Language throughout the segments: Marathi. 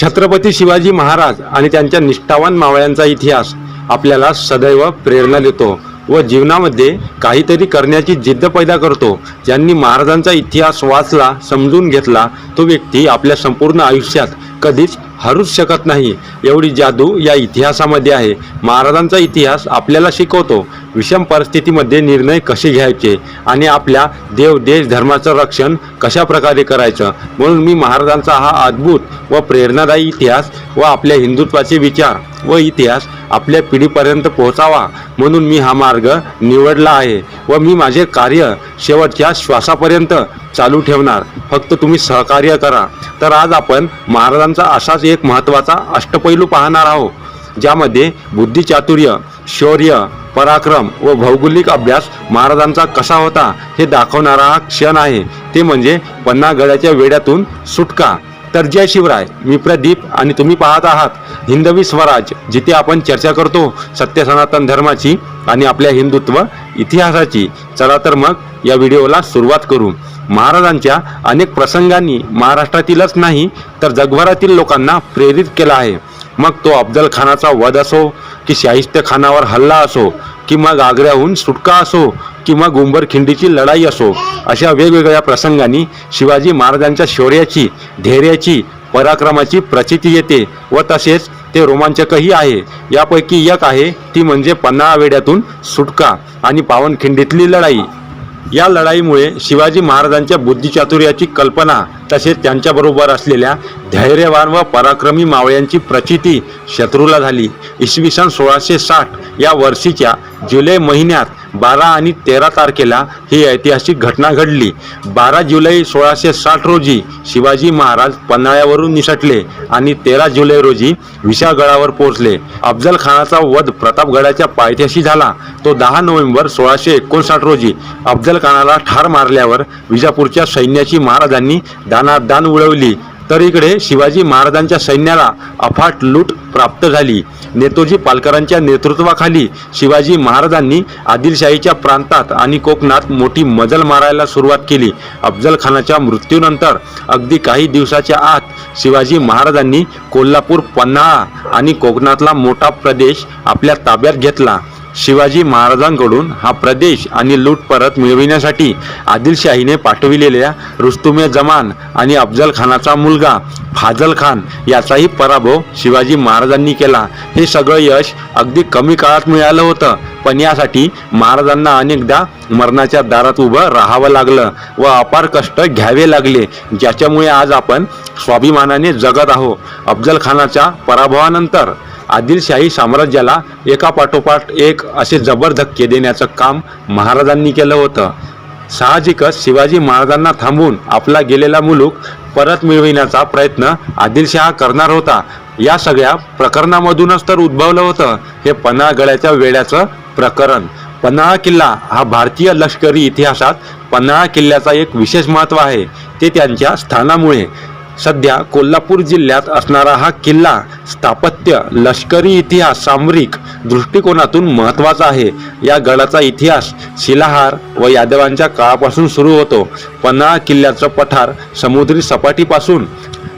छत्रपती शिवाजी महाराज आणि त्यांच्या निष्ठावान मावळ्यांचा इतिहास आपल्याला सदैव प्रेरणा देतो. व जीवनामध्ये काहीतरी करण्याची जिद्द पैदा करतो. ज्यांनी महाराजांचा इतिहास वाचला समजून घेतला तो व्यक्ती आपल्या संपूर्ण आयुष्यात कधीच हरूच शकत नाही. एवढी जादू या इतिहासामध्ये आहे. महाराजांचा इतिहास आपल्याला शिकवतो. विषम परिस्थितीमध्ये निर्णय कसे घ्यायचे आणि आपल्या देव देश धर्माचं रक्षण कशा प्रकारे करायचं? म्हणून मी महाराजांचा हा अद्भुत व प्रेरणादायी इतिहास व आपल्या हिंदुत्वाचे विचार व इतिहास आपल्या पिढीपर्यंत पोहोचावा म्हणून मी हा मार्ग निवडला आहे व मी माझे कार्य शेवटच्या श्वासापर्यंत चालू ठेवणार. फक्त तुम्ही सहकार्य करा. तर आज आपण महाराजांचा असाच एक महत्त्वाचा अष्टपैलू पाहणार आहोत ज्यामध्ये बुद्धिचातुर्य शौर्य पराक्रम व भौगोलिक अभ्यास महाराजांचा कसा होता हे दाखवणारा हा क्षण आहे. ते म्हणजे पन्नागडाच्या वेड्यातून सुटका. तर जय शिवराय मी प्रदीप आणि तुम्ही पाहत आहात हिंदवी स्वराज जिथे आपण चर्चा करतो सत्य सनातन धर्माची आणि आपल्या हिंदुत्व इतिहासाची. चला तर मग या व्हिडिओला सुरुवात करू. महाराजांच्या अनेक प्रसंगांनी महाराष्ट्रातीलच नाही तर जगभरातील लोकांना प्रेरित केला आहे. मग तो अफजल खानाचा वध असो की शाहिस्त खानावर हल्ला असो की मग आग्र्याहून सुटका असो किंवा गुंबरखिंडीची लढाई असो अशा वेगवेगळ्या प्रसंगांनी शिवाजी महाराजांच्या शौर्याची धैर्याची पराक्रमाची प्रचिती येते व तसेच ते रोमांचकही आहे. यापैकी एक आहे ती म्हणजे पन्हाळा वेड्यातून सुटका आणि पावनखिंडीतली लढाई. या लढाईमुळे शिवाजी महाराजांच्या बुद्धिचातुर्याची कल्पना तसेच त्यांच्याबरोबर असलेल्या धैर्यवान व पराक्रमी मावळ्यांची प्रचिती शत्रूला झाली. इसवी सन सोळाशे साठ या वर्षीच्या जुलै महिन्यात बारा आणि तेरा तारखेला ही ऐतिहासिक घटना घडली. बारा जुलै सोळाशे साठ रोजी शिवाजी महाराज पन्हाळ्यावरून निसटले आणि तेरा जुलै रोजी विशाळगडावर पोहोचले. अफजल खानाचा वध प्रतापगडाच्या पायथ्याशी झाला. तो दहा नोव्हेंबर सोळाशे एकोणसाठ रोजी अफजल खानाला ठार मारल्यावर विजापूरच्या सैन्याची महाराजांनी दानादान उडवली. तर इकडे शिवाजी महाराजांच्या सैन्याला अफाट लूट प्राप्त झाली. नेतोजी पालकरांच्या नेतृत्वाखाली शिवाजी महाराजांनी आदिलशाहीच्या प्रांतात आणि कोकणात मोठी मजल मारायला सुरुवात केली. अफजल खानाच्या मृत्यूनंतर अगदी काही दिवसाच्या आत शिवाजी महाराजांनी कोल्हापूर पन्हाळा आणि कोकणातला मोठा प्रदेश आपल्या ताब्यात घेतला. शिवाजी महाराजांकडून हा प्रदेश आणि लूट परत मिळविण्यासाठी आदिलशाहीने पाठविलेल्या रुस्तुमे जमान आणि अफजल खानाचा मुलगा फाजल खान याचाही पराभव शिवाजी महाराजांनी केला. हे सगळं यश अगदी कमी काळात मिळालं होतं पण यासाठी महाराजांना अनेकदा मरणाच्या दारात उभं राहावं लागलं व अपार कष्ट घ्यावे लागले ज्याच्यामुळे आज आपण स्वाभिमानाने जगत आहो अफजल खानाच्या पराभवानंतर आदिलशाही साम्राज्याला एकापाठोपाठ एक असे जबर धक्के देण्याचं काम महाराजांनी केलं होतं. साहजिकच शिवाजी महाराजांना थांबवून आपला गेलेला मुलूक परत मिळविण्याचा प्रयत्न आदिलशहा करणार होता. या सगळ्या प्रकरणामधूनच तर उद्भवलं होतं. हे पन्हाळगडाच्या वेड्याचं प्रकरण. पन्हाळा किल्ला हा भारतीय लष्करी इतिहासात पन्हाळा किल्ल्याचा एक विशेष महत्त्व आहे. ते त्यांच्या स्थानामुळे सध्या कोल्हापूर जिल्ह्यात असणारा हा किल्ला स्थापत्य लष्करी इतिहास सामरिक दृष्टिकोनातून महत्त्वाचा आहे. या गडाचा इतिहास शिलाहार व यादवांच्या काळापासून सुरू होतो. पन्हाळा किल्ल्याचं पठार समुद्री सपाटीपासून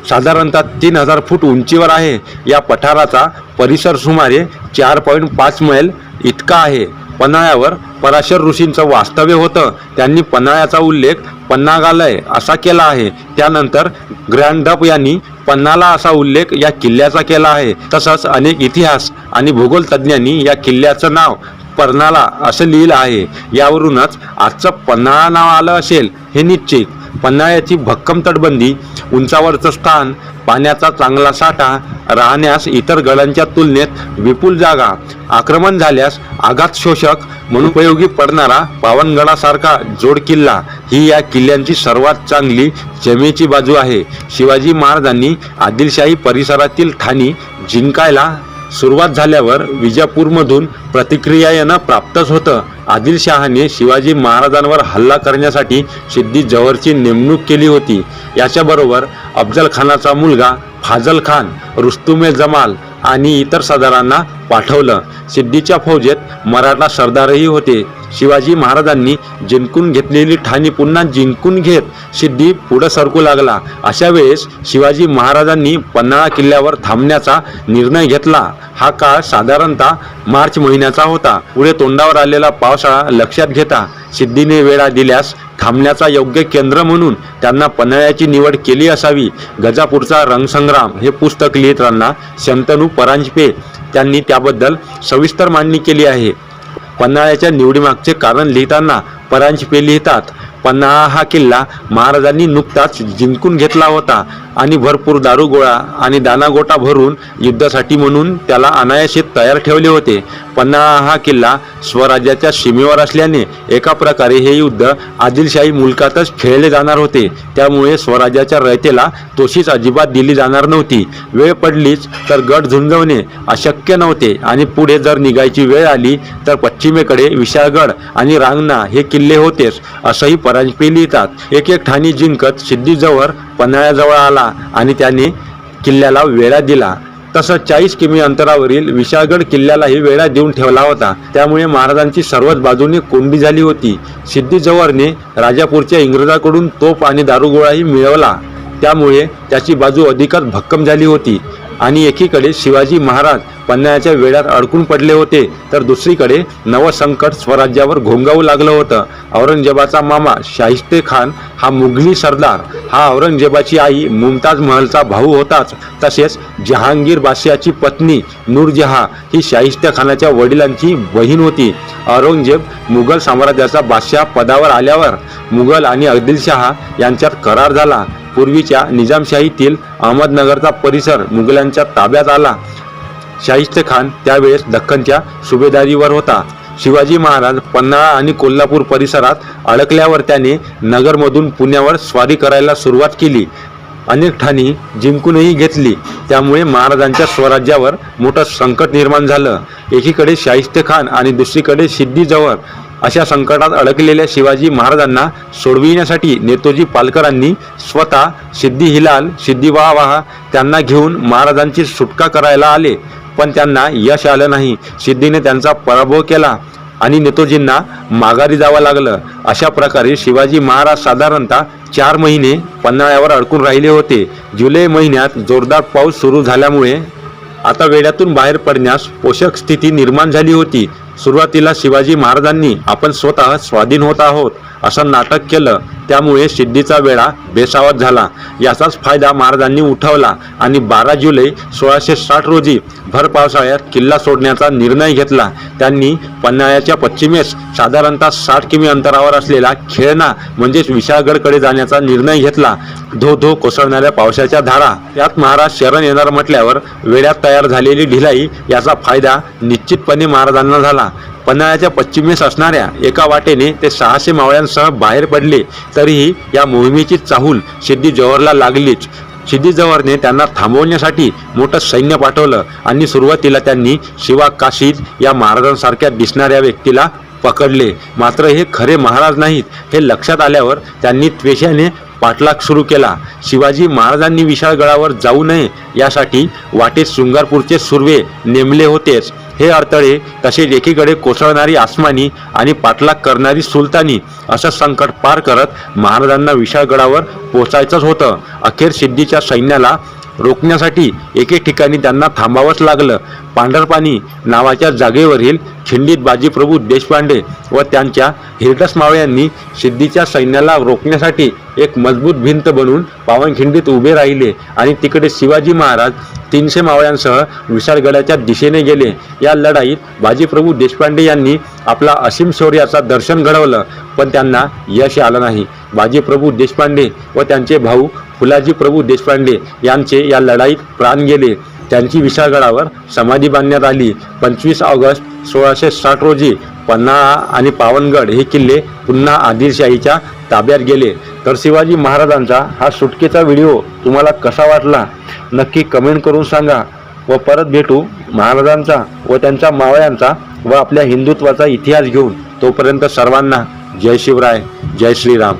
साधारणतः तीन हजार फूट उंचीवर आहे. या पठाराचा परिसर सुमारे चार पॉईंट पाच मैल इतका आहे. पन्हाळ्यावर पराशर ऋषींचं वास्तव्य होतं. त्यांनी पन्हाळ्याचा उल्लेख पन्नागालय असा केला आहे. त्यानंतर ग्रँडप यांनी पन्नाला असा उल्लेख या किल्ल्याचा केला आहे. तसंच अनेक इतिहास आणि भूगोल तज्ज्ञांनी या किल्ल्याचं नाव पर्नाला असं लिहिलं आहे. यावरूनच आजचं पन्हाळा नाव आलं असेल हे निश्चित. पन्हाळ्याची भक्कम तटबंदी उंचावरचं स्थान पाण्याचा चांगला साठा राहण्यास इतर गडांच्या तुलनेत विपुल जागा. आक्रमण झाल्यास आघात शोषक म्हणून उपयोगी पडणारा पावनगडासारखा जोड किल्ला ही या किल्ल्यांची सर्वात चांगली जमेची बाजू आहे. शिवाजी महाराजांनी आदिलशाही परिसरातील ठाणी जिंकायला सुरुवात झाल्यावर विजापूरमधून प्रतिक्रिया यांना प्राप्तच होतं. आदिलशहाने शिवाजी महाराजांवर हल्ला करण्यासाठी सिद्धी जवळची नेमणूक केली होती. याच्याबरोबर अफजल खानाचा मुलगा फाजल खान रुस्तुमे जमाल आणि इतर सरदारांना पाठवलं. सिद्धीच्या फौजेत मराठा सरदारही होते. शिवाजी महाराजांनी जिंकून घेतलेली ठाणी पुन्हा जिंकून घेत सिद्धी पुढं सरकू लागला. अशा वेळेस शिवाजी महाराजांनी पन्हाळा किल्ल्यावर थांबण्याचा निर्णय घेतला. हा काळ साधारणतः मार्च महिन्याचा होता. पुढे तोंडावर आलेला पावसाळा लक्षात घेता सिद्धीने वेळा दिल्यास थांबण्याचा योग्य केंद्र म्हणून त्यांना पन्हाळ्याची निवड केली असावी. गजापूरचा रंगसंग्राम हे पुस्तक लिहिताना शंतनू परांजपे त्यांनी त्याबद्दल सविस्तर मांडणी केली आहे. पन्हाळ्याच्या निवडीमागचे कारण लिहिताना परांजपे लिहितात पन्हाळा हा किल्ला महाराजांनी नुकताच जिंकून घेतला होता आणि भरपूर दारुगोळा आणि दानागोटा भरून युद्धासाठी म्हणून त्याला अनायाशेत तयार ठेवले होते. पन्हाळा हा किल्ला स्वराज्याच्या सीमेवर असल्याने एका प्रकारे हे युद्ध आदिलशाही मुलकातच खेळले जाणार होते. त्यामुळे स्वराज्याच्या रयतेला तोशीच अजिबात दिली जाणार नव्हती. वेळ पडलीच तर गट झुंजवणे अशक्य नव्हते आणि पुढे जर निघायची वेळ आली तर पश्चिमेकडे विशाळगड आणि रांगणा हे किल्ले होतेच असंही परांजपे लिहितात. एक एक ठाणी जिंकत सिद्धीजवळ पन्हाळ्याजवळ आला आणि त्याने किल्ल्याला वेढा दिला. तसं चाळीस किमी अंतरावरील विशाळगड किल्ल्यालाही वेढा देऊन ठेवला होता. त्यामुळे महाराजांची सर्वच बाजूने कोंडी झाली होती. सिद्धी जव्हारने राजापूरच्या इंग्रजाकडून तोफ आणि दारुगोळाही मिळवला. त्यामुळे त्याची बाजू अधिकच भक्कम झाली होती. आणि एकीकडे शिवाजी महाराज पन्हाळ्याच्या वेळात अडकून पडले होते. तर दुसरीकडे नवसंकट स्वराज्यावर घोंगावू लागलं होतं. औरंगजेबाचा मामा शाहिस्ते खान हा मुघली सरदार. हा औरंगजेबाची आई मुमताज महलचा भाऊ होताच. तसेच जहांगीर बादशहाची पत्नी नूरजहा ही शाहिस्ते खानाच्या वडिलांची बहीण होती. औरंगजेब मुघल साम्राज्याचा बादशाह पदावर आल्यावर मुघल आणि अदिलशहा यांच्यात करार झाला. पूर्वीच्या निजामशाहीतील अहमदनगरचा परिसर मुघलांच्या ताब्यात आला. शाहिस्ते खान त्यावेळेस दख्खनच्या सुभेदारीवर होता. शिवाजी महाराज पन्हाळा आणि कोल्हापूर परिसरात अडकल्यावर त्याने नगरमधून पुण्यावर स्वारी करायला सुरुवात केली. अनेक ठाणी जिंकूनही घेतली. त्यामुळे महाराजांच्या स्वराज्यावर मोठं संकट निर्माण झालं. एकीकडे शाहिस्ते खान आणि दुसरीकडे सिद्धीजवळ अशा संकटात अडकलेल्या शिवाजी महाराजांना सोडविण्यासाठी नेतोजी पालकरांनी स्वतः सिद्धी हिलाल सिद्धी वाहा त्यांना घेऊन महाराजांची सुटका करायला आले. पण त्यांना यश आलं नाही. सिद्धीने त्यांचा पराभव केला आणि नेतोजींना माघारी जावं लागलं. अशा प्रकारे शिवाजी महाराज साधारणतः चार महिने पन्हाळ्यावर अडकून राहिले होते. जुलै महिन्यात जोरदार पाऊस सुरू झाल्यामुळे आता वेड्यातून बाहेर पडण्यास पोषक स्थिती निर्माण झाली होती. सुरुवातीला शिवाजी महाराजांनी आपण स्वतः स्वाधीन होत आहोत असं नाटक केलं. त्यामुळे सिद्धीचा वेळा बेसावत झाला. याचाच फायदा महाराजांनी उठवला आणि बारा जुलै सोळाशे साठ रोजी भर पावसाळ्यात किल्ला सोडण्याचा निर्णय घेतला. त्यांनी पन्हाळ्याच्या पश्चिमेस साधारणतः साठ किमी अंतरावर असलेला खेळणा म्हणजेच विशाळगडकडे जाण्याचा निर्णय घेतला. धो धो कोसळणाऱ्या पावसाच्या धारा. त्यात महाराज शरण येणार म्हटल्यावर वेळात तयार झालेली ढिलाई याचा फायदा निश्चितपणे महाराजांना झाला. पन्हाळ्याच्या पश्चिमेस असणाऱ्या एका वाटेने ते सहाशे मावळ्यांसह बाहेर पडले. तरीही या मोहिमेची चाहूल सिद्धी जव्हरला लागलीच. सिद्धी जव्हरने त्यांना थांबवण्यासाठी मोठं सैन्य पाठवलं आणि सुरुवातीला त्यांनी शिवा काशीद या महाराजांसारख्या दिसणाऱ्या व्यक्तीला पकडले. मात्र हे खरे महाराज नाहीत. हे लक्षात आल्यावर त्यांनी त्वेषाने पाठलाग सुरू केला. शिवाजी महाराजांनी विशाळगडावर जाऊ नये यासाठी वाटेत शृंगारपूरचे सुर्वे नेमले होतेच. हे अडथळे तसेच एकीकडे कोसळणारी आसमानी आणि पाठलाग करणारी सुलतानी असं संकट पार करत महाराजांना विशाळगडावर पोचायचंच होतं. अखेर सिद्धीच्या सैन्याला रोखण्यासाठी एके ठिकाणी त्यांना थांबावंच लागलं. पांढरपाणी नावाच्या जागेवरील खिंडीत बाजीप्रभू देशपांडे व त्यांच्या हिरडस मावळ्यांनी सिद्धीच्या सैन्याला रोखण्यासाठी एक मजबूत भिंत बनवून पावनखिंडीत उभे राहिले आणि तिकडे शिवाजी महाराज तीनशे मावळ्यांसह विशाळगडाच्या दिशेने गेले. या लढाईत बाजीप्रभू देशपांडे यांनी आपला असीम शौर्याचा दर्शन घडवलं पण त्यांना यश आलं नाही. बाजीप्रभू देशपांडे व त्यांचे भाऊ फुलाजी प्रभू देशपांडे यांचे या लढाईत प्राण गेले. त्यांची विशाळगडावर समाधी बांधण्यात आली. पंचवीस ऑगस्ट सोळाशे साठ रोजी पन्हाळा आणि पावनगड हे किल्ले पुन्हा आदिलशाहीच्या ताब्यात गेले. तर शिवाजी महाराजांचा हा सुटकेचा व्हिडिओ तुम्हाला कसा वाटला? नक्की कमेंट करून सांगा व परत भेटू महाराजांचा व त्यांच्या मावळ्यांचा व आपल्या हिंदुत्वाचा इतिहास घेऊन. तोपर्यंत सर्वांना जय शिवराय जय श्रीराम.